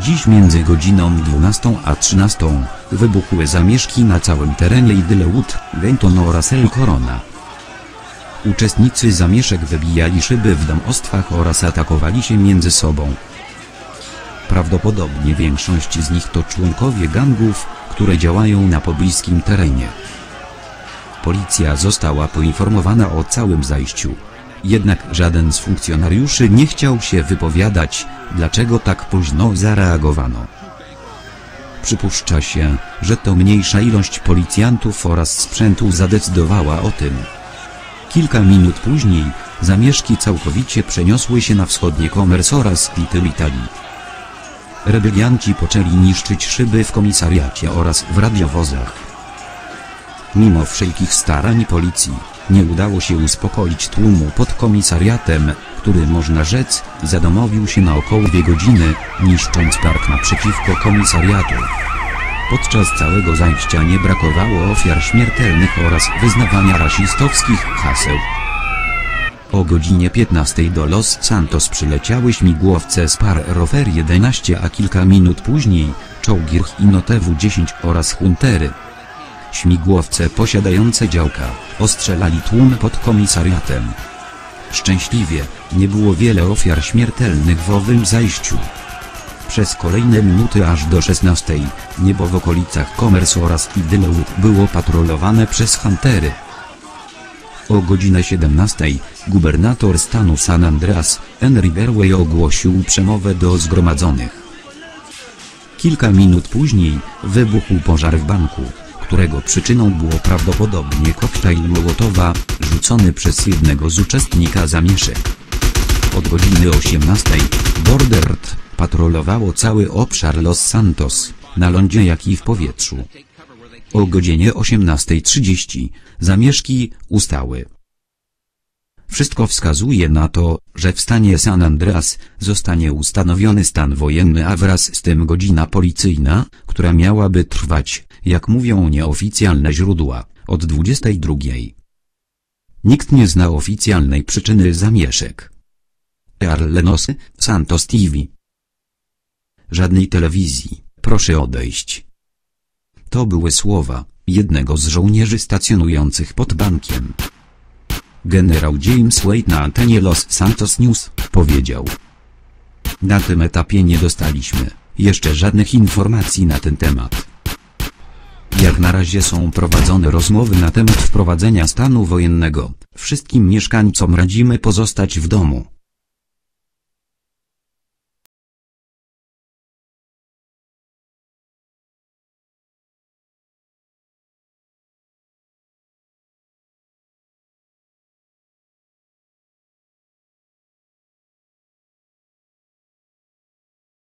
Dziś, między godziną 12 a 13 wybuchły zamieszki na całym terenie Idlewood, Genton oraz El Corona. Uczestnicy zamieszek wybijali szyby w domostwach oraz atakowali się między sobą. Prawdopodobnie większość z nich to członkowie gangów, które działają na pobliskim terenie. Policja została poinformowana o całym zajściu. Jednak żaden z funkcjonariuszy nie chciał się wypowiadać, dlaczego tak późno zareagowano. Przypuszcza się, że to mniejsza ilość policjantów oraz sprzętu zadecydowała o tym. Kilka minut później, zamieszki całkowicie przeniosły się na wschodnie Commerce oraz Little Italy. Rebelianci poczęli niszczyć szyby w komisariacie oraz w radiowozach. Mimo wszelkich starań policji, nie udało się uspokoić tłumu pod komisariatem, który można rzec, zadomowił się na około dwie godziny, niszcząc park naprzeciwko komisariatu. Podczas całego zajścia nie brakowało ofiar śmiertelnych oraz wyznawania rasistowskich haseł. O godzinie 15 do Los Santos przyleciały śmigłowce Spar Rover 11 a kilka minut później, czołgi Hino TW-10 oraz Huntery. Śmigłowce posiadające działka, ostrzelali tłum pod komisariatem. Szczęśliwie, nie było wiele ofiar śmiertelnych w owym zajściu. Przez kolejne minuty aż do 16, niebo w okolicach Commerce oraz Idlewood było patrolowane przez Huntery. O godzinę 17, gubernator stanu San Andreas, Henry Berway ogłosił przemowę do zgromadzonych. Kilka minut później, wybuchł pożar w banku, którego przyczyną było prawdopodobnie koktajl Mołotowa, rzucony przez jednego z uczestnika zamieszek. Od godziny 18, Bordert, patrolowało cały obszar Los Santos, na lądzie jak i w powietrzu. O godzinie 18.30 zamieszki ustały. Wszystko wskazuje na to, że w stanie San Andreas zostanie ustanowiony stan wojenny a wraz z tym godzina policyjna, która miałaby trwać, jak mówią nieoficjalne źródła, od 22. Nikt nie zna oficjalnej przyczyny zamieszek. Arlenosy, Santos TV. Żadnej telewizji, proszę odejść. To były słowa jednego z żołnierzy stacjonujących pod bankiem. Generał James Wade na antenie Los Santos News powiedział. Na tym etapie nie dostaliśmy jeszcze żadnych informacji na ten temat. Jak na razie są prowadzone rozmowy na temat wprowadzenia stanu wojennego. Wszystkim mieszkańcom radzimy pozostać w domu.